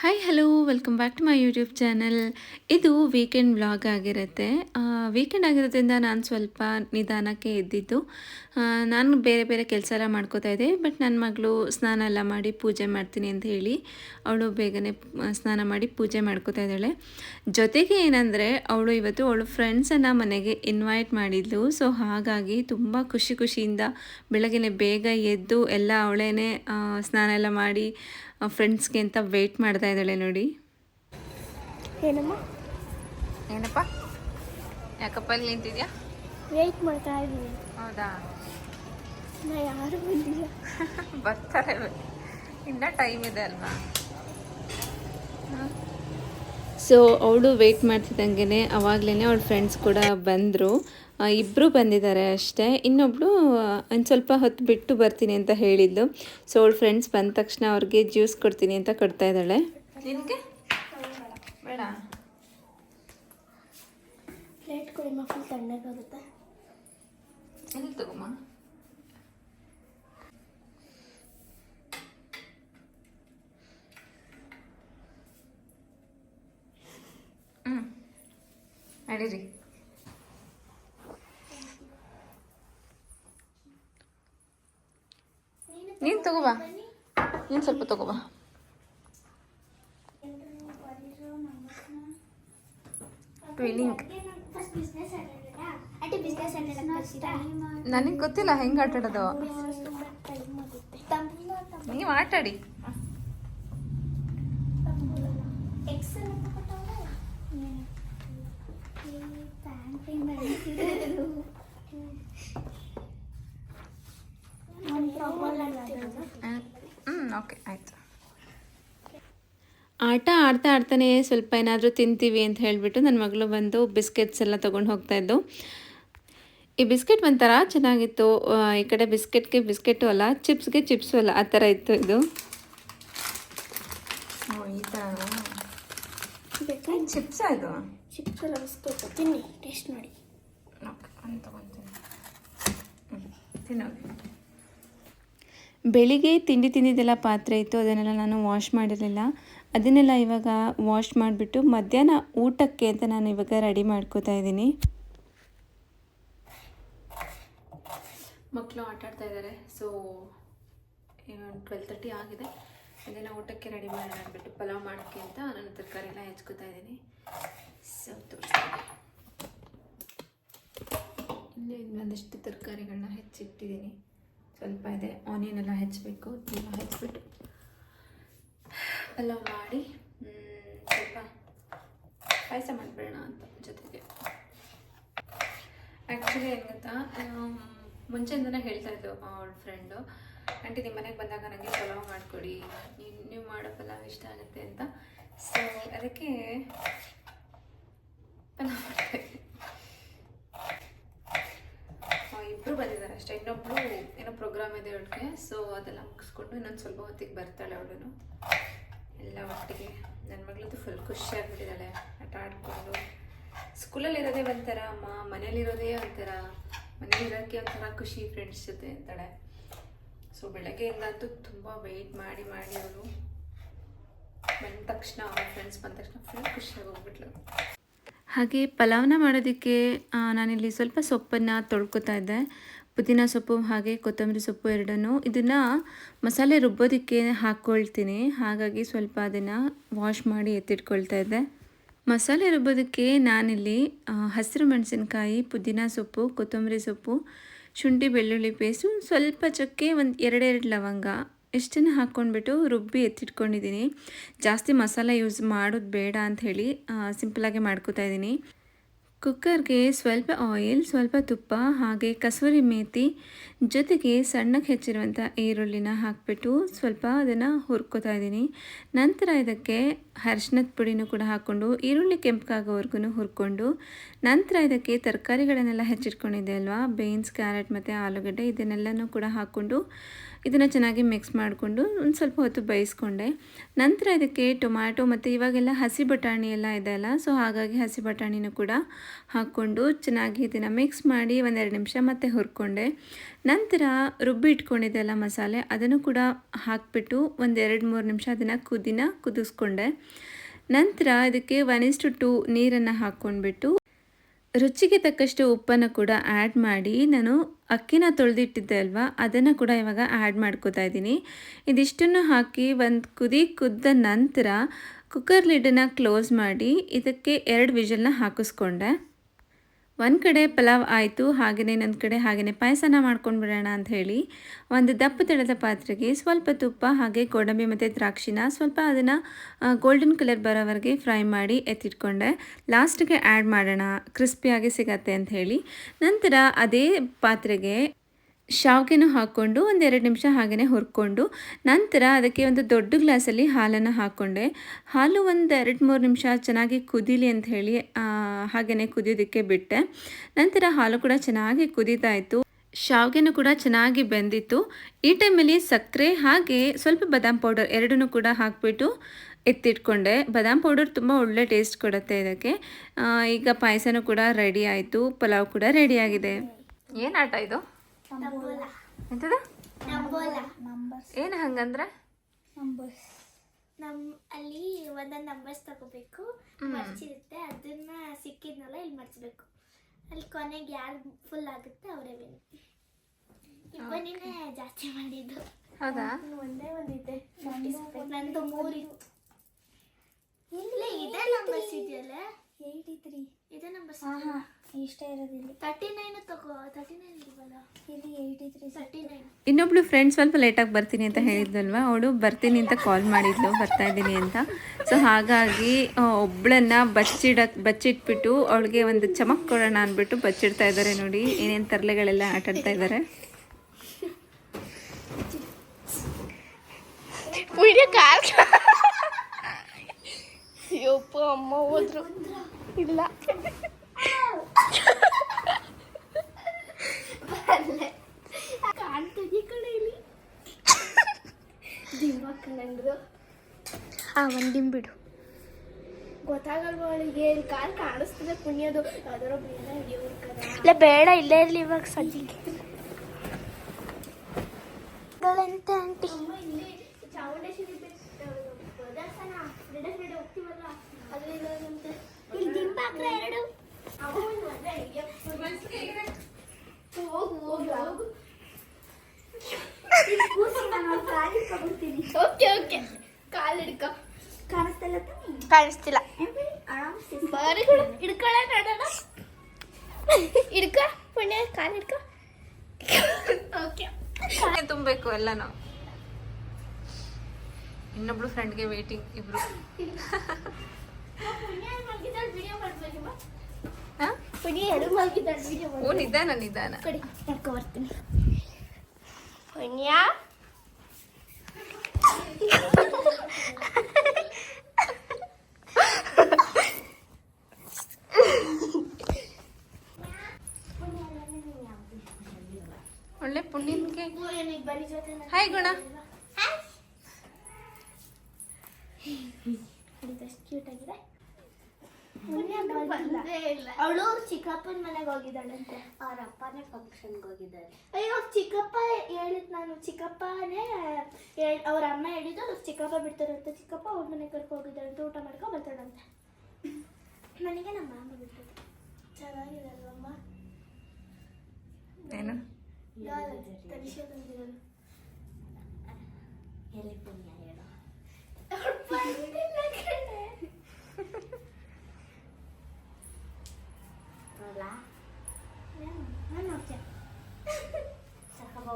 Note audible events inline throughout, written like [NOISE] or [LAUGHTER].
Hi hello welcome back to my YouTube channel ಇದು weekend blog ಆಗಿರುತ್ತೆ. Weekend ಆಗಿರೋದ್ರಿಂದ ನಾನು ಸ್ವಲ್ಪ ನಿಧಾನಕ್ಕೆ ಎದ್ದಿದ್ದು. ನಾನು ಬೇರೆ ಬೇರೆ ಕೆಲಸ ಎಲ್ಲ ಮಾಡ್ಕೋತಾ ಇದ್ದೆ ಬಟ್ ನನ್ನ ಮಗಳು ಸ್ನಾನ ಎಲ್ಲ ಮಾಡಿ ಪೂಜೆ ಮಾಡ್ತೀನಿ ಅಂತ ಹೇಳಿ ಅವಳು ಬೇಗನೆ ಸ್ನಾನ ಮಾಡಿ ಪೂಜೆ ಮಾಡ್ಕೋತಾ ಇದ್ದಾಳೆ. ಜೊತೆಗೆ ಏನಂದರೆ, ಅವಳು ಇವತ್ತು ಅವಳು ಫ್ರೆಂಡ್ಸನ್ನು ಮನೆಗೆ ಇನ್ವೈಟ್ ಮಾಡಿದ್ಲು. ಸೊ ಹಾಗಾಗಿ ತುಂಬ ಖುಷಿ ಖುಷಿಯಿಂದ ಬೆಳಗ್ಗೆ ಬೇಗ ಎದ್ದು ಎಲ್ಲ ಅವಳೇನೆ ಸ್ನಾನ ಎಲ್ಲ ಮಾಡಿ ಫ್ರೆಂಡ್ಸ್ಗೆ ಅಂತ ವೆಯ್ಟ್ ಮಾಡ್ತಾ ಇದ್ದಾಳೆ ನೋಡಿ. ಏನಮ್ಮ? ಏನಪ್ಪ? ಯಾಕಪ್ಪ ಅಲ್ಲಿ ನಿಂತಿದ್ಯಾ? ವೇಟ್ ಮಾಡ್ತಾ ಇದ್ದೀನಿ. ಹೌದಾ? ನಾ ಯಾರು ಬಂದಿಲ್ಲ. [LAUGHS] ಬರ್ತಾರೆ. ಇನ್ನ ಟೈಮ್ ಇದೆ ಅಲ್ವಾ? ಸೊ ಅವಳು ವೆಯ್ಟ್ ಮಾಡ್ತಿದ್ದಂಗೆ ಅವಾಗಲೇ ಅವಳ ಫ್ರೆಂಡ್ಸ್ ಕೂಡ ಬಂದರು. ಇಬ್ಬರು ಬಂದಿದ್ದಾರೆ ಅಷ್ಟೇ. ಇನ್ನೊಬ್ಳು ಒಂದು ಸ್ವಲ್ಪ ಹೊತ್ತು ಬಿಟ್ಟು ಬರ್ತೀನಿ ಅಂತ ಹೇಳಿದ್ಲು ಸೊ ಅವಳ ಫ್ರೆಂಡ್ಸ್ ಬಂದ ತಕ್ಷಣ ಅವ್ರಿಗೆ ಜ್ಯೂಸ್ ಕೊಡ್ತೀನಿ ಅಂತ ಕೊಡ್ತಾ ಇದ್ದಾಳೆ. ನಿನಗೆ? ಬೇಡ. ಪ್ಲೇಟ್ ಕೊಡಿ ಫುಲ್ ತಣ್ಣಗಾಗುತ್ತೆ. ಎಲ್ಲಿ ತಗೊಮ್ಮ ಹ್ಞೂ ನಡೀರಿ. ನೀನು ತಗೋಬಾ ನೀನು ಸ್ವಲ್ಪ ತಗೋ ತಗೋಬಾ ಟ್ವಿಲಿಂಗ್ ನನಗೆ ಗೊತ್ತಿಲ್ಲ ಹೆಂಗೆ ಆಟಾಡೋದು. ನೀವು ಆಟಾಡಿ ಹ್ಞೂ ಓಕೆ ಆಯಿತು ಆಟ ಆಡ್ತಾ ಆಡ್ತಾನೆ ಸ್ವಲ್ಪ ಏನಾದರೂ ತಿಂತೀವಿ ಅಂತ ಹೇಳಿಬಿಟ್ಟು ನನ್ನ ಮಗಳು ಬಂದು ಬಿಸ್ಕೆಟ್ಸ್ ಎಲ್ಲ ತೊಗೊಂಡು ಹೋಗ್ತಾ ಇದ್ದು. ಈ ಬಿಸ್ಕೆಟ್ ಒಂಥರ ಚೆನ್ನಾಗಿತ್ತು. ಈ ಕಡೆ ಬಿಸ್ಕೆಟ್ಗೆ ಬಿಸ್ಕೆಟು ಅಲ್ಲ ಚಿಪ್ಸ್ಗೆ ಚಿಪ್ಸು ಅಲ್ಲ ಆ ಥರ ಇತ್ತು ಇದು. ಚಿಪ್ಸ್ ಚಿಪ್ಸ್ ಎಲ್ಲ ಬಿಸ್ಕೆಟ್. ತಿನ್ನಿ ಟೇಸ್ಟ್ ಮಾಡಿ ಬೆಳಿಗ್ಗೆ ತಿಂಡಿ ತಿಂದಿದ್ದೆಲ್ಲ ಪಾತ್ರೆ ಇತ್ತು ಅದನ್ನೆಲ್ಲ ನಾನು ವಾಶ್ ಮಾಡಿರಲಿಲ್ಲ. ಅದನ್ನೆಲ್ಲ ಇವಾಗ ವಾಶ್ ಮಾಡಿಬಿಟ್ಟು ಮಧ್ಯಾಹ್ನ ಊಟಕ್ಕೆ ಅಂತ ನಾನು ಇವಾಗ ರೆಡಿ ಮಾಡ್ಕೋತಾ ಇದ್ದೀನಿ. ಮಕ್ಕಳು ಆಟ ಆಡ್ತಾ ಇದ್ದಾರೆ ಸೊ ಟ್ವೆಲ್ ತರ್ಟಿ ಆಗಿದೆ. ಅದನ್ನು ಊಟಕ್ಕೆ ರೆಡಿ ಮಾಡೋಣ ಪಲಾವ್ ಮಾಡೋಕ್ಕೆ ಅಂತ ನಾನು ತರಕಾರಿ ಎಲ್ಲ ಹೆಚ್ಕೋತಾ ಇದ್ದೀನಿ. ಸೊ ತೋರಿಸ್ತೀನಿ. ಇಲ್ಲಿ ಒಂದಿಷ್ಟು ತರಕಾರಿಗಳನ್ನ ಹೆಚ್ಚಿಟ್ಟಿದ್ದೀನಿ. ಸ್ವಲ್ಪ ಇದೆ ಆನಿಯನ್ ಎಲ್ಲ ಹೆಚ್ಚಬೇಕು, ತುಂಬ ಹೆಚ್ಚಿಬಿಟ್ಟು ಪಲಾವ್ ಮಾಡಿ ಸ್ವಲ್ಪ ಪಾಯಸ ಮಾಡಿಬಿಡೋಣ ಅಂತ ಜೊತೆಗೆ. ಆ್ಯಕ್ಚುಲಿ ಏನು ಗೊತ್ತಾ ಮುಂಚೆಯಿಂದನೇ ಹೇಳ್ತಾ ಇದ್ದು ಅವಳ ಫ್ರೆಂಡು ಆಂಟಿ ನಿಮ್ಮ ಮನೆಗೆ ಬಂದಾಗ ನನಗೆ ಪಲಾವ್ ಮಾಡಿಕೊಡಿ, ನೀವು ನೀವು ಮಾಡೋ ಪಲಾವ್ ಇಷ್ಟ ಆಗುತ್ತೆ ಅಂತ. ಸೊ ಅದಕ್ಕೆ ಪಲಾವ್ ಮಾಡ್ತಾ ಇಬ್ಬರು ಬಂದಿದ್ದಾರೆ ಅಷ್ಟೇ. ಇನ್ನೊಬ್ಳು ಏನೋ ಪ್ರೋಗ್ರಾಮ್ ಇದೆ ಅವಳಿಗೆ ಸೊ ಅದೆಲ್ಲ ಮುಗಿಸ್ಕೊಂಡು ಇನ್ನೊಂದು ಸ್ವಲ್ಪ ಹೊತ್ತಿಗೆ ಬರ್ತಾಳೆ ಅವಳು ಎಲ್ಲ ಒಟ್ಟಿಗೆ. ನನ್ನ ಮಗಳದ್ದು ಫುಲ್ ಖುಷಿಯಾಗ್ಬಿಟ್ಟಿದ್ದಾಳೆ ಆಟ ಆಡಿಕೊಂಡು. ಸ್ಕೂಲಲ್ಲಿ ಇರೋದೇ ಒಂಥರ, ಅಮ್ಮ ಮನೇಲಿರೋದೇ ಒಂಥರ ಮನೇಲಿರೋಕ್ಕೆ ಒಂಥರ ಖುಷಿ ಫ್ರೆಂಡ್ಸ್ ಜೊತೆ ಅಂತಾಳೆ. ಸೊ ಬೆಳಗ್ಗೆಯಿಂದ ಅಂತೂ ತುಂಬ ವೆಯ್ಟ್ ಮಾಡಿ ಮಾಡಿ ಅವಳು. ಬಂದ ತಕ್ಷಣ, ಅವ್ರ ಫ್ರೆಂಡ್ಸ್ ಬಂದ ತಕ್ಷಣ ಫುಲ್ ಖುಷಿಯಾಗಿ ಹೋಗ್ಬಿಟ್ಲು ಹಾಗೆ ಪಲಾವ್ನ ಮಾಡೋದಕ್ಕೆ ನಾನಿಲ್ಲಿ ಸ್ವಲ್ಪ ಸೊಪ್ಪನ್ನು ತೊಳ್ಕೊತಾ ಇದ್ದೆ. ಪುದೀನ ಸೊಪ್ಪು ಹಾಗೆ ಕೊತ್ತಂಬರಿ ಸೊಪ್ಪು ಎರಡನ್ನು ಇದನ್ನು ಮಸಾಲೆ ರುಬ್ಬೋದಕ್ಕೆ ಹಾಕ್ಕೊಳ್ತೀನಿ. ಹಾಗಾಗಿ ಸ್ವಲ್ಪ ಅದನ್ನು ವಾಶ್ ಮಾಡಿ ಎತ್ತಿಟ್ಕೊಳ್ತಾ ಇದ್ದೆ. ಮಸಾಲೆ ರುಬ್ಬೋದಕ್ಕೆ ನಾನಿಲ್ಲಿ ಹಸಿರು ಮೆಣಸಿನ್ಕಾಯಿ, ಪುದೀನ ಸೊಪ್ಪು, ಕೊತ್ತಂಬರಿ ಸೊಪ್ಪು, ಶುಂಠಿ, ಬೆಳ್ಳುಳ್ಳಿ ಪೇಸ್ಟು, ಸ್ವಲ್ಪ ಚಕ್ಕೆ ಒಂದು ಎರಡೆರಡು ಲವಂಗ ಇಷ್ಟನ್ನು ಹಾಕ್ಕೊಂಡ್ಬಿಟ್ಟು ರುಬ್ಬಿ ಎತ್ತಿಟ್ಕೊಂಡಿದ್ದೀನಿ. ಜಾಸ್ತಿ ಮಸಾಲೆ ಯೂಸ್ ಮಾಡೋದು ಬೇಡ ಅಂಥೇಳಿ ಸಿಂಪಲಾಗಿ ಮಾಡ್ಕೋತಾ ಇದ್ದೀನಿ. ಕುಕ್ಕರ್ಗೆ ಸ್ವಲ್ಪ ಆಯಿಲ್, ಸ್ವಲ್ಪ ತುಪ್ಪ ಹಾಗೆ ಕಸೂರಿ ಮೇಥಿ ಜೊತೆಗೆ ಸಣ್ಣಕ್ಕೆ ಹೆಚ್ಚಿರುವಂಥ ಈರುಳ್ಳಿನ ಹಾಕಿಬಿಟ್ಟು ಸ್ವಲ್ಪ ಅದನ್ನು ಹುರ್ಕೋತಾ ಇದ್ದೀನಿ. ನಂತರ ಇದಕ್ಕೆ ಅರ್ಶಿನದ ಪುಡಿನೂ ಕೂಡ ಹಾಕ್ಕೊಂಡು, ಈರುಳ್ಳಿ ಕೆಂಪಗಾಗೋವರೆಗೂ ಹುರ್ಕೊಂಡು, ನಂತರ ಇದಕ್ಕೆ ತರಕಾರಿಗಳನ್ನೆಲ್ಲ ಹೆಚ್ಚಿಟ್ಕೊಂಡಿದ್ದೆ ಅಲ್ವಾ? ಬೀನ್ಸ್, ಕ್ಯಾರೆಟ್ ಮತ್ತು ಆಲೂಗಡ್ಡೆ ಇದನ್ನೆಲ್ಲನೂ ಕೂಡ ಹಾಕ್ಕೊಂಡು ಇದನ್ನು ಚೆನ್ನಾಗಿ ಮಿಕ್ಸ್ ಮಾಡಿಕೊಂಡು ಒಂದು ಸ್ವಲ್ಪ ಹೊತ್ತು ಬೇಯಿಸ್ಕೊಂಡೆ. ನಂತರ ಇದಕ್ಕೆ ಟೊಮ್ಯಾಟೊ ಮತ್ತು ಇವಾಗೆಲ್ಲ ಹಸಿ ಬಟಾಣಿ ಎಲ್ಲ ಇದೆ ಅಲ್ಲ ಸೊ ಹಾಗಾಗಿ ಹಸಿ ಬಟಾಣಿನೂ ಕೂಡ ಹಾಕ್ಕೊಂಡು ಚೆನ್ನಾಗಿ ಇದನ್ನು ಮಿಕ್ಸ್ ಮಾಡಿ ಒಂದೆರಡು ನಿಮಿಷ ಮತ್ತೆ ಹುರ್ಕೊಂಡೆ. ನಂತರ ರುಬ್ಬಿ ಇಟ್ಕೊಂಡಿದ್ದೆ ಅಲ್ಲ ಮಸಾಲೆ, ಅದನ್ನು ಕೂಡ ಹಾಕಿಬಿಟ್ಟು ಒಂದೆರಡು ಮೂರು ನಿಮಿಷ ಅದನ್ನು ಕುದಿನ ಕುದಿಸ್ಕೊಂಡೆ. ನಂತರ ಇದಕ್ಕೆ ಒನ್ ಇಸ್ಟು ಟು ನೀರನ್ನು ಹಾಕ್ಕೊಂಡ್ಬಿಟ್ಟು ರುಚಿಗೆ ತಕ್ಕಷ್ಟು ಉಪ್ಪನ್ನು ಕೂಡ ಆ್ಯಡ್ ಮಾಡಿ ನಾನು ಅಕ್ಕಿನ ತೊಳೆದಿಟ್ಟಿದ್ದೆ ಅಲ್ವಾ? ಅದನ್ನು ಕೂಡ ಇವಾಗ ಆ್ಯಡ್ ಮಾಡ್ಕೋತಾ ಇದ್ದೀನಿ. ಇದಿಷ್ಟನ್ನು ಹಾಕಿ ಒಂದು ಕುದಿ ಕುದ್ದ ನಂತರ ಕುಕ್ಕರ್ ಲಿಡನ್ನು ಕ್ಲೋಸ್ ಮಾಡಿ ಇದಕ್ಕೆ ಎರಡು ವಿಜಲ್ನ ಹಾಕಿಸ್ಕೊಂಡೆ. ಒಂದು ಕಡೆ ಪಲಾವ್ ಆಯಿತು ಹಾಗೆಯೇ ಇನ್ನೊಂದು ಕಡೆ ಹಾಗೆಯೇ ಪಾಯಸನ ಮಾಡ್ಕೊಂಡು ಬಿಡೋಣ ಅಂತ ಹೇಳಿ ಒಂದು ದಪ್ಪ ತೆಳದ ಪಾತ್ರೆಗೆ ಸ್ವಲ್ಪ ತುಪ್ಪ ಹಾಗೆ ಗೋಡಂಬಿ ಮತ್ತು ದ್ರಾಕ್ಷಿನ ಸ್ವಲ್ಪ ಅದನ್ನು ಗೋಲ್ಡನ್ ಕಲರ್ ಬರೋವರೆಗೆ ಫ್ರೈ ಮಾಡಿ ಎತ್ತಿಟ್ಕೊಂಡೆ. ಲಾಸ್ಟಿಗೆ ಆ್ಯಡ್ ಮಾಡೋಣ ಕ್ರಿಸ್ಪಿಯಾಗಿ ಸಿಗತ್ತೆ ಅಂತ ಹೇಳಿ. ನಂತರ ಅದೇ ಪಾತ್ರೆಗೆ ಶಾವಿಗೆನೂ ಹಾಕ್ಕೊಂಡು ಒಂದೆರಡು ನಿಮಿಷ ಹಾಗೆಯೇ ಹುರ್ಕೊಂಡು ನಂತರ ಅದಕ್ಕೆ ಒಂದು ದೊಡ್ಡ ಗ್ಲಾಸಲ್ಲಿ ಹಾಲನ್ನು ಹಾಕ್ಕೊಂಡೆ. ಹಾಲು ಒಂದು ಎರಡು ಮೂರು ನಿಮಿಷ ಚೆನ್ನಾಗಿ ಕುದೀಲಿ ಅಂತ ಹೇಳಿ ಹಾಗೆಯೇ ಕುದಿಯೋದಕ್ಕೆ ಬಿಟ್ಟೆ. ನಂತರ ಹಾಲು ಕೂಡ ಚೆನ್ನಾಗಿ ಕುದೀತಾ ಇತ್ತು. ಶಾವಿಗೆನೂ ಕೂಡ ಚೆನ್ನಾಗಿ ಬೆಂದಿತ್ತು. ಈ ಟೈಮಲ್ಲಿ ಸಕ್ಕರೆ ಹಾಗೆ ಸ್ವಲ್ಪ ಬದಾಮ್ ಪೌಡರ್ ಎರಡನ್ನೂ ಕೂಡ ಹಾಕಿಬಿಟ್ಟು ಎತ್ತಿಟ್ಕೊಂಡೆ. ಬದಾಮ್ ಪೌಡರ್ ತುಂಬ ಒಳ್ಳೆ ಟೇಸ್ಟ್ ಕೊಡುತ್ತೆ ಇದಕ್ಕೆ. ಈಗ ಪಾಯಸನೂ ಕೂಡ ರೆಡಿ ಆಯಿತು. ಪಲಾವ್ ಕೂಡ ರೆಡಿಯಾಗಿದೆ ಏನು ಆಟ ಇದು? ಎಂತದ? ಏನು ಹಂಗಂದ್ರೆ? ನಂಬರ್ಸ್ ನಮ್ ಅಲ್ಲಿ ಒಂದೊಂದು ನಂಬರ್ಸ್ ತಗೋಬೇಕು. ಮರ್ಚಿರುತ್ತೆ. ಅದನ್ನ ಸಿಕ್ಕಿದ್ನಲ್ಲ ಇಲ್ಲಿ ಮರ್ಚಬೇಕು. ಅಲ್ಲಿ ಕೊನೆಗೆ ಯಾರು ಫುಲ್ ಆಗುತ್ತೆ ಅವರೇ ವಿನ್ ಇಬ್ಬನಿನೇ ಜಾಸ್ತಿ ಮಾಡಿದ್ದು. ಹೌದಾ? ಒಂದೇ ಒಂದಿದೆ. ನಂದು ಮೂರಿತ್ತು ಇಲ್ಲೇ ಇದೆ ನಂಬರ್ಸ್ ಇದೆಯಲ್ಲ? ಏಯ್ಟಿ ತ್ರೀ ಇದೇ ನಂಬರ್ಸ್ ಇಷ್ಟ ಇರೋದಿಲ್ಲ. ತರ್ಟಿ ನೈನ್ ತಗೋ ತರ್ಟಿ ನೈನ್ ಇಲ್ವಲ್ಲ? ಇಲ್ಲಿ ಏಯ್ಟಿ ತ್ರೀ ತರ್ಟಿ ನೈನ್ ಇನ್ನೊಬ್ಳು ಫ್ರೆಂಡ್ ಸ್ವಲ್ಪ ಲೇಟಾಗಿ ಬರ್ತೀನಿ ಅಂತ ಹೇಳಿದ್ನಲ್ವಾ? ಅವಳು ಬರ್ತೀನಿ ಅಂತ ಕಾಲ್ ಮಾಡಿದ್ಲು ಬರ್ತಾ ಇದ್ದೀನಿ ಅಂತ. ಸೊ ಹಾಗಾಗಿ ಒಬ್ಳನ್ನ ಬಚ್ಚಿಡ ಬಚ್ಚಿಟ್ಬಿಟ್ಟು ಅವಳಿಗೆ ಒಂದು ಚಮಕ್ ಕೊಡೋಣ ಅಂದ್ಬಿಟ್ಟು ಬಚ್ಚಿಡ್ತಾ ಇದ್ದಾರೆ ನೋಡಿ. ಏನೇನು ತರಲೆಗಳೆಲ್ಲ ಆಟಾಡ್ತಾ ಇದ್ದಾರೆ. Video call. ಅಯ್ಯಪ್ಪ ಅಮ್ಮ ಹೋದ್ರು. ಇಲ್ಲ. ಆ ಕಡೆ ಬಿಡು. ಗೊತ್ತಾಗಲ್ವ ಅವಳಿಗೆ? ಕಾಲ್ ಕಾಣಿಸ್ತದೆ ಪುಣ್ಯದು. ಯಾವ್ದಾರ ಬೇಡ ಇಲ್ಲ ಬೇಡ ಇಲ್ಲೇ ಇರಲಿ ಇವಾಗ ಸದ್ಯಕ್ಕೆ. ಅಂತ ಆಂಟಿ ಕಾಲು ಹಿಡ್ಕ ಕಾಣಿಸ್ತಿಲ್ಲ ಕಾಣಿಸ್ತಿಲ್ಲ ಬಾರಿ ಹಿಡ್ಕೊಳ್ಳ ನೋಡೋಣ ಹಿಡ್ಕ ಪುಣ್ಯ ಕಾಲು ಹಿಡ್ಕ ಓಕೆ ತುಂಬಬೇಕು ಎಲ್ಲನೂ ಇನ್ನೊಬ್ಳು ಫ್ರೆಂಡ್ಗೆ ವೇಟಿಂಗ್ ಇಬ್ರು ಓ ನಿಧಾನ ನಿಧಾನ. ಬರ್ತೀನಿ ಪುಣ್ಯ. ಒಳ್ಳೆ ಪುಣ್ಯನ್ಗೆ ಹಾಯ್ ಗುಣ ಕ್ಯೂಟ್ ಆಗಿದೆ ಅವಳು ಚಿಕ್ಕಪ್ಪನ ಮನೆಗೆ ಹೋಗಿದ್ದಾಳಂತೆ. ಅವ್ರ ಅಪ್ಪನೇ ಫಂಕ್ಷನ್ಗೆ ಹೋಗಿದ್ದಾರೆ ಅಯ್ಯೋ ಚಿಕ್ಕಪ್ಪ ಹೇಳಿದ್ ನಾನು ಚಿಕ್ಕಪ್ಪನೇ ಅವ್ರ ಅಮ್ಮ ಹೇಳಿದ್ದು ಅವ್ರ ಚಿಕ್ಕಪ್ಪ ಬಿಡ್ತಾರಂತೆ. ಚಿಕ್ಕಪ್ಪ ಅವ್ರ ಮನೆಗೆ ಕರ್ಕೊ ಅಂತ ಊಟ ಮಾಡ್ಕೊ ಬರ್ತಾಳಂತೆ. ನನಗೆ ನಮ್ಮ ಅಮ್ಮ ಬಿಟ್ಟು ಚೆನ್ನಾಗಿದೆ ಅಲ್ವಮ್ಮ ಏನು ಎಲ್ಲಿ ಪುಣ್ಯ ಹೇಳು [LAUGHS] ಅವ್ಳ್ ಬಂದಿಲ್ಲ ಕಣೆ. ನೋಡ್ಲ? ನಾನ್ ನೋಡ್ತೀನಿ. ಸಾಕಪ್ಪ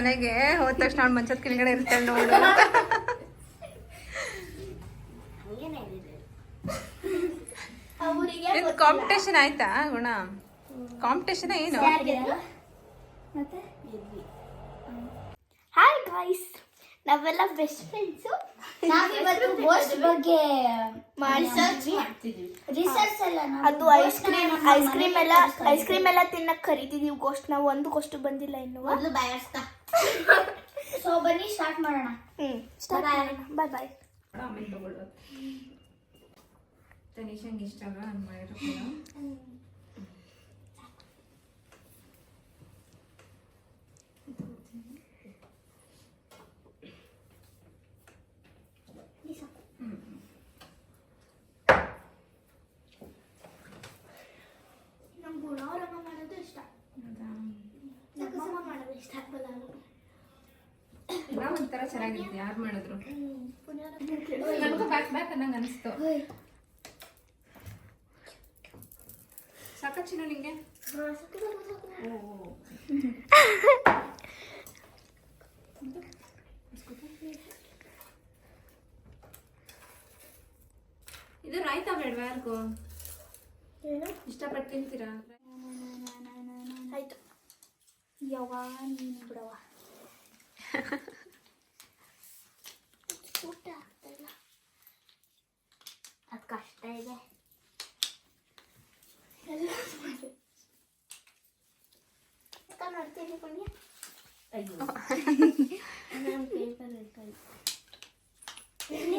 ಮನೆಗೆ ಹೋದ ತಕ್ಷಣ ಅವ್ನು ಮಂಚದ ಕೆಳಗಡೆ ಇರ್ತಾಳೆ ನೋಡು. ನಿಂದು ಕಾಂಪಿಟೇಷನ್ ಆಯ್ತಾ ಗುಣ? ಕಾಂಪಿಟೇಷನ್ ಏನು? ಹಾಯ್ ಗಾಯ್ಸ್ ನಾವೆಲ್ಲ ಬೆಸ್ಟ್ ಫ್ರೆಂಡ್ಸು ನಾವಿವತ್ತು ಗೋಸ್ಟ್ ಬಗ್ಗೆ ರಿಸರ್ಚ್ ಎಲ್ಲ ಅದು ಐಸ್ ಕ್ರೀಮ್ ಐಸ್ ಕ್ರೀಮ್ ಎಲ್ಲ ಐಸ್ ಕ್ರೀಮ್ ಎಲ್ಲ ತಿನ್ನಕ್ ಕರಿತಿದೀವಿ ಗೋಸ್ಟ್ ನಾವು ಒಂದು ಗೋಸ್ಟ್ ಬಂದಿಲ್ಲ ಇನ್ನು. ಒಂದು ಬಯಸ್ತಾ. ಸೊ ಬನ್ನಿ ಸ್ಟಾರ್ಟ್ ಮಾಡೋಣ. ಹ್ಮ್ ಸ್ಟಾರ್ಟ್ ಬಾಯ್ ಬಾಯ್ ಆಮೇಲೆ ತಗೊಳ್ಳೋದು. ತನಿಷಂಗೆ ಇಷ್ಟ ಅಲ್ಲ ನಾನು ಮಾಡಿರೋ ಕೂಡ ನಮ್ಗೆ ಗುಣವರಮ್ಮ ಮಾಡೋದು ಇಷ್ಟ ನಮ್ಮಮ್ಮ ಮಾಡೋದು ಇಷ್ಟ ಆಗಲ್ಲ ಎಲ್ಲ ಒಂಥರ ಚೆನ್ನಾಗಿರುತ್ತೆ ಯಾರು ಮಾಡಿದ್ರು ಪುನಃ ಬ್ಯಾಕ್ ಬ್ಯಾಕ್ ಅನಿಸ್ತು? ಸಾಕ ಚಿನ್ನು ನಿಂಗೆ? ಇದು ರಾಯ್ತಾ ಬೇಡವಾ ಯಾರಿಗೂ? ಇಷ್ಟಪಟ್ಟು ತಿಂತೀರಾ? ಆಯ್ತು. ಯಾವ ನೀನು ಬಿಡವ ಊಟ [LAUGHS] ಕಷ್ಟ ಇದೆ. ನೋಡ್ತೀನಿ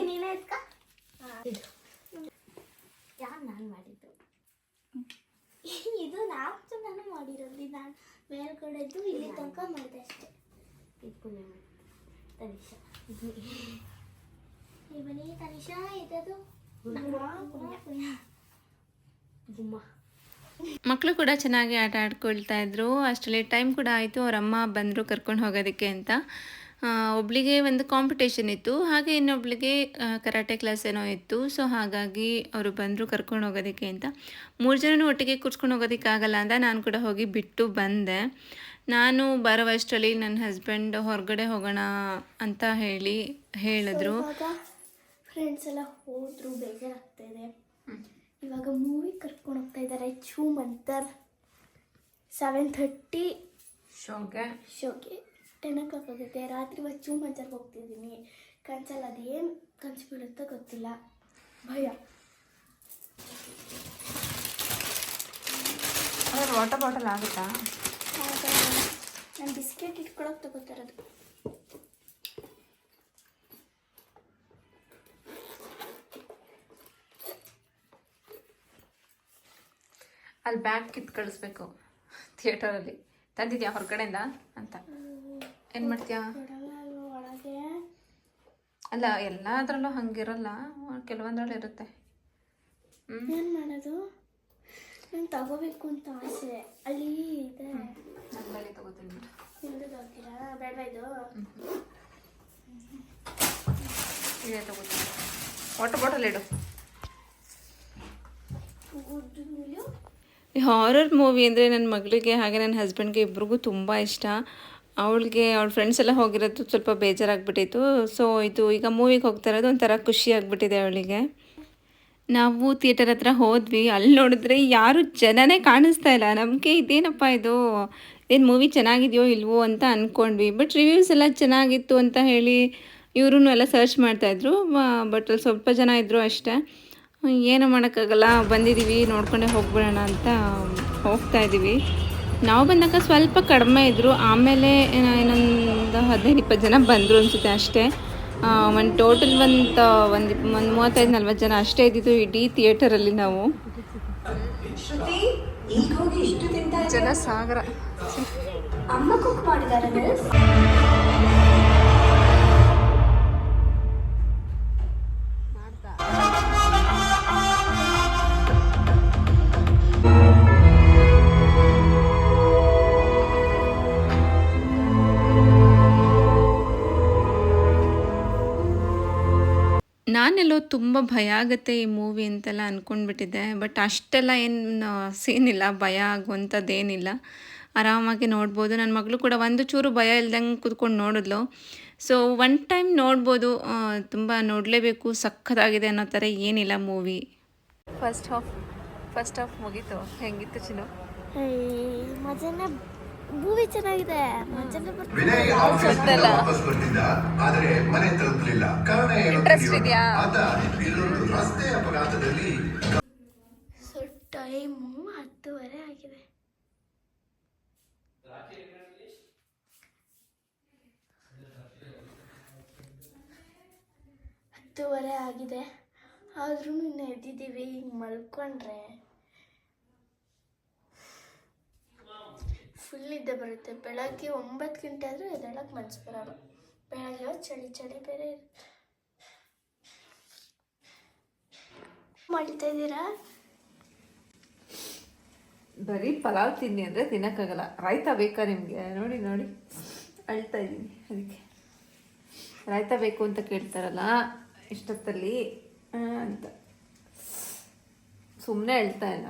ನಾನು ಎತ್ಕ? ಯಾರು ನಾನು ಮಾಡಿದ್ದು? ಇದು ನಾಲ್ಕು ನಾನು ಮಾಡಿರೋದು ನಾನು ಮೇಲ್ಗಡೆದು ಇಲ್ಲಿ ತನಕ ಮಾಡಿದೆ ಅಷ್ಟೇ. ಪುಣ್ಯ ತನಿಷ. ಈ ಮನೆ ತನಿಷಾ ಇದದು ಮಕ್ಕಳು ಕೂಡ ಚೆನ್ನಾಗಿ ಆಟ ಆಡ್ಕೊಳ್ತಾ ಇದ್ರು. ಅಷ್ಟರಲ್ಲಿ ಟೈಮ್ ಕೂಡ ಆಯಿತು. ಅವ್ರ ಅಮ್ಮ ಬಂದರು ಕರ್ಕೊಂಡು ಹೋಗೋದಕ್ಕೆ ಅಂತ. ಒಬ್ಳಿಗೆ ಒಂದು ಕಾಂಪಿಟೇಷನ್ ಇತ್ತು. ಹಾಗೆ ಇನ್ನೊಬ್ಳಿಗೆ ಕರಾಟೆ ಕ್ಲಾಸ್ ಏನೋ ಇತ್ತು. ಸೊ ಹಾಗಾಗಿ ಅವರು ಬಂದರು ಕರ್ಕೊಂಡು ಹೋಗೋದಕ್ಕೆ ಅಂತ. ಮೂರು ಜನನೂ ಒಟ್ಟಿಗೆ ಕೂರ್ಸ್ಕೊಂಡು ಹೋಗೋದಕ್ಕಾಗಲ್ಲ ಅಂತ ನಾನು ಕೂಡ ಹೋಗಿ ಬಿಟ್ಟು ಬಂದೆ. ನಾನು ಬರೋವಷ್ಟರಲ್ಲಿ ನನ್ನ ಹಸ್ಬೆಂಡ್ ಹೊರಗಡೆ ಹೋಗೋಣ ಅಂತ ಹೇಳಿ, ಹೇಳಿದ್ರು. ಫ್ರೆಂಡ್ಸ್ ಎಲ್ಲ ಹೋದ್ರು ಬೇಜಾರಾಗ್ತಾ ಇದೆ ಇವಾಗ ಮೂವಿ ಕರ್ಕೊಂಡು ಹೋಗ್ತಾ ಇದ್ದಾರೆ ಚೂ ಮಂತರ್ ಸೆವೆನ್ ಥರ್ಟಿ ಶೋಗೆ? ಶೋಗೆ. ಟೆನ್ ಓ ಕ್ಲಾಕ್ ಹೋಗುತ್ತೆ ರಾತ್ರಿ ಇವತ್ತು ಚೂ ಮಂತರ್ಗೆ ಹೋಗ್ತಿದ್ದೀನಿ. ಕನ್ಸಲ್ಲಿ ಅದೇನು ಕನ್ಸು ಬೀಳುತ್ತೋ ಗೊತ್ತಿಲ್ಲ. ಭಯ. ವಾಟರ್ ಬಾಟಲ್ ಆಗುತ್ತಾ? ನಾನು ಬಿಸ್ಕೆಟ್ ಇಟ್ಕೊಳಕ್ಕೆ ತಗೋತಾರದು ಅಲ್ಲಿ ಬ್ಯಾಗ್ ಕಿತ್ ಕಳಿಸ್ಬೇಕು ಥಿಯೇಟರಲ್ಲಿ. ತಂದಿದ್ಯಾ ಹೊರಗಡೆಯಿಂದ ಅಂತ. ಏನು ಮಾಡ್ತೀಯಾ? ಅಲ್ಲ ಎಲ್ಲದರಲ್ಲೂ ಹಂಗಿರಲ್ಲ. ಕೆಲವೊಂದ್ರಲ್ಲಿ ಇರುತ್ತೆ. ಏನು ಮಾಡೋದು? ನಾನು ತಗೋಬೇಕು ಅಂತ ಆಸೆ. ಅಲ್ಲಿ ಇದೆ. ನನ್ನಲ್ಲಿ ತಗೋತೀನಿ ನಿಮ್ದು ಹೋಗ್ತೀರಾ ಬೇಡವಾ ಇದು? ಇದೇ ತಗೋತೀನಿ. ವಾಟರ್ ಬಾಟಲ್ ಇಡು. ಹಾರರ್ ಮೂವಿ ಅಂದರೆ ನನ್ನ ಮಗಳಿಗೆ ಹಾಗೆ ನನ್ನ ಹಸ್ಬೆಂಡ್ಗೆ ಇಬ್ರಿಗೂ ತುಂಬ ಇಷ್ಟ. ಅವಳಿಗೆ, ಅವಳ ಫ್ರೆಂಡ್ಸ್ ಎಲ್ಲ ಹೋಗಿರೋದು ಸ್ವಲ್ಪ ಬೇಜಾರಾಗ್ಬಿಟ್ಟಿತ್ತು. ಸೊ ಇದು ಈಗ ಮೂವಿಗೆ ಹೋಗ್ತಾ ಇರೋದು ಒಂಥರ ಖುಷಿ ಆಗಿಬಿಟ್ಟಿದೆ ಅವಳಿಗೆ. ನಾವು ಥಿಯೇಟರ್ ಹತ್ರ ಹೋದ್ವಿ. ಅಲ್ಲಿ ನೋಡಿದ್ರೆ ಯಾರು ಜನನೇ ಕಾಣಿಸ್ತಾ ಇಲ್ಲ. ನಮಗೆ ಇದೇನಪ್ಪ ಇದು? ಏನು ಮೂವಿ ಚೆನ್ನಾಗಿದೆಯೋ ಇಲ್ವೋ ಅಂತ ಅಂದ್ಕೊಂಡ್ವಿ ಬಟ್ ರಿವ್ಯೂಸ್ ಎಲ್ಲ ಚೆನ್ನಾಗಿತ್ತು ಅಂತ ಹೇಳಿ ಇವರು ಎಲ್ಲ ಸರ್ಚ್ ಮಾಡ್ತಾಯಿದ್ರು ಬಟ್ ಸ್ವಲ್ಪ ಜನ ಇದ್ದರು ಅಷ್ಟೇ. ಏನು ಮಾಡೋಕ್ಕಾಗಲ್ಲ ಬಂದಿದ್ದೀವಿ ನೋಡ್ಕೊಂಡೆ ಹೋಗ್ಬಿಡೋಣ ಅಂತ ಹೋಗ್ತಾ ಇದ್ದೀವಿ ನಾವು ಬಂದಾಗ ಸ್ವಲ್ಪ ಕಡಿಮೆ ಇದ್ದರು ಆಮೇಲೆ ಇನ್ನೊಂದು ಹದಿನೈದು ಇಪ್ಪತ್ತು ಜನ ಬಂದರು ಅನಿಸುತ್ತೆ ಅಷ್ಟೇ. ಒಂದು ಟೋಟಲ್ ಒಂದು ಒಂದು ಒಂದು ಮೂವತ್ತೈದು ನಲ್ವತ್ತು ಜನ ಅಷ್ಟೇ ಇದ್ದಿದ್ದು ಇಡೀ ಥಿಯೇಟರಲ್ಲಿ ನಾವು. ಜನ ಸಾಗರ. ಅಮ್ಮ ಕುಕ್ ಮಾಡಿದ್ದಾರೆ ನಾನೆಲ್ಲೋ ತುಂಬ ಭಯ ಆಗುತ್ತೆ ಈ ಮೂವಿ ಅಂತೆಲ್ಲ ಅಂದ್ಕೊಂಡ್ಬಿಟ್ಟಿದ್ದೆ ಬಟ್ ಅಷ್ಟೆಲ್ಲ ಏನು ಸೀನ್ ಇಲ್ಲ ಭಯ ಆಗುವಂಥದ್ದೇನಿಲ್ಲ. ಆರಾಮಾಗಿ ನೋಡ್ಬೋದು. ನನ್ನ ಮಗಳು ಕೂಡ ಒಂದು ಚೂರು ಭಯ ಇಲ್ದಂಗೆ ಕೂತ್ಕೊಂಡು ನೋಡಿದ್ಲು. ಸೊ ಒನ್ ಟೈಮ್ ನೋಡ್ಬೋದು. ತುಂಬ ನೋಡಲೇಬೇಕು ಸಖತ್ತಾಗಿದೆ ಅನ್ನೋ ಥರ ಏನಿಲ್ಲ movie first half first half ಮುಗೀತು. ಹೆಂಗಿತ್ತು ಚಿನ್ನು? ಮಜಾನ ಮೂವಿ ಚೆನ್ನಾಗಿದೆ. ವಾಪಸ್ ಬಂದಿದ್ದ ಆದರೆ ಮನೆ ತಲುಪಲಿಲ್ಲ. ಕಾರಣ? ಆತ ಇಲ್ಲೊಂದು ರಸ್ತೆ ಅಪಘಾತದಲ್ಲಿ ಸೊ ಟೈಮು ಹತ್ತುವರೆ ಆಗಿದೆ. ಹತ್ತುವರೆ ಆಗಿದೆ. ಆದ್ರೂ ಇನ್ನು ಎದ್ದಿದ್ದೀವಿ ಹಿಂಗೆ ಮಲ್ಕೊಂಡ್ರೆ. ಫುಲ್ ಇದ್ದೇ ಬರುತ್ತೆ. ಬೆಳಗ್ಗೆ ಒಂಬತ್ತು ಗಂಟೆ ಆದರೂ ಎದ್ದೇಳಕ್ಕೆ ಮನಸ್ಸು ಬರಲ್ಲ. ಬೆಳಗ್ಗೆ ಹೋಗಿ ಚಳಿ ಚಳಿ ಬೇರೆ ಮಾಡ್ತಾ ಇದ್ದೀರಾ? ಬರೀ ಪಲಾವ್ ತಿನ್ನಿ ಅಂದರೆ ತಿನ್ನಕ್ಕಾಗಲ್ಲ. ರಾಯ್ತ ಬೇಕಾ ನಿಮಗೆ? ನೋಡಿ ನೋಡಿ. ಅಳ್ತಾ ಇದ್ದೀನಿ ಅದಕ್ಕೆ. ರಾಯ್ತ ಬೇಕು ಅಂತ ಕೇಳ್ತಾರಲ್ಲ ಇಷ್ಟೊತ್ತಲ್ಲಿ ಅಂತ. ಸುಮ್ಮನೆ ಅಳ್ತಾ ಇಲ್ಲ.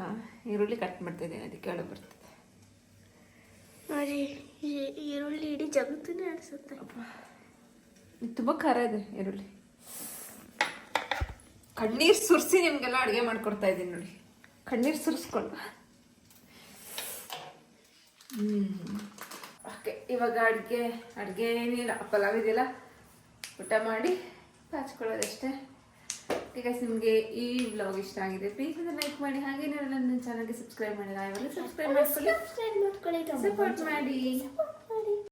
ಈರುಳ್ಳಿ ಕಟ್ ಮಾಡ್ತಾ ಇದ್ದೀನಿ, ಅದಕ್ಕೆ ಹೇಳೋ ಬರ್ತದೆ ಈ- ಈರುಳ್ಳಿ ಇಡೀ ಜಗತ್ತನ್ನೇ ಆಡಿಸುತ್ತೆ. ತುಂಬ ಖಾರ ಇದೆ ಈರುಳ್ಳಿ. ಕಣ್ಣೀರು ಸುರಿಸಿ ನಿಮಗೆಲ್ಲ ಅಡುಗೆ ಮಾಡ್ಕೊಡ್ತಾ ಇದ್ದೀನಿ ನೋಡಿ. ಕಣ್ಣೀರು ಸುರಿಸ್ಕೊಂಡು. ಓಕೆ, ಇವಾಗ ಅಡುಗೆ ಅಡುಗೆ ಏನಿಲ್ಲ. ಪಲಾವ್ ಇದೆಯಲ್ಲ ಊಟ ಮಾಡಿ ಹಚ್ಕೊಳ್ಳೋದಷ್ಟೇ ಈಗ ನಿಮಗೆ ಈ ವ್ಲಾಗ್ ಇಷ್ಟ ಆಗಿದೆ ಪ್ಲೀಸ್ ಅದನ್ನು ಲೈಕ್ ಮಾಡಿ ಹಾಗೆ ನನ್ನ ಚಾನಲ್ಗೆ ಸಬ್ಸ್ಕ್ರೈಬ್ ಮಾಡಿಲ್ಲ ಇವಾಗ ಸಬ್ಸ್ಕ್ರೈಬ್ ಮಾಡ್ಕೊಳ್ಳಿ. ಸಬ್ಸ್ಕ್ರೈಬ್ ಮಾಡ್ಕೊಳ್ಳಿ ಸಪೋರ್ಟ್ ಮಾಡಿ.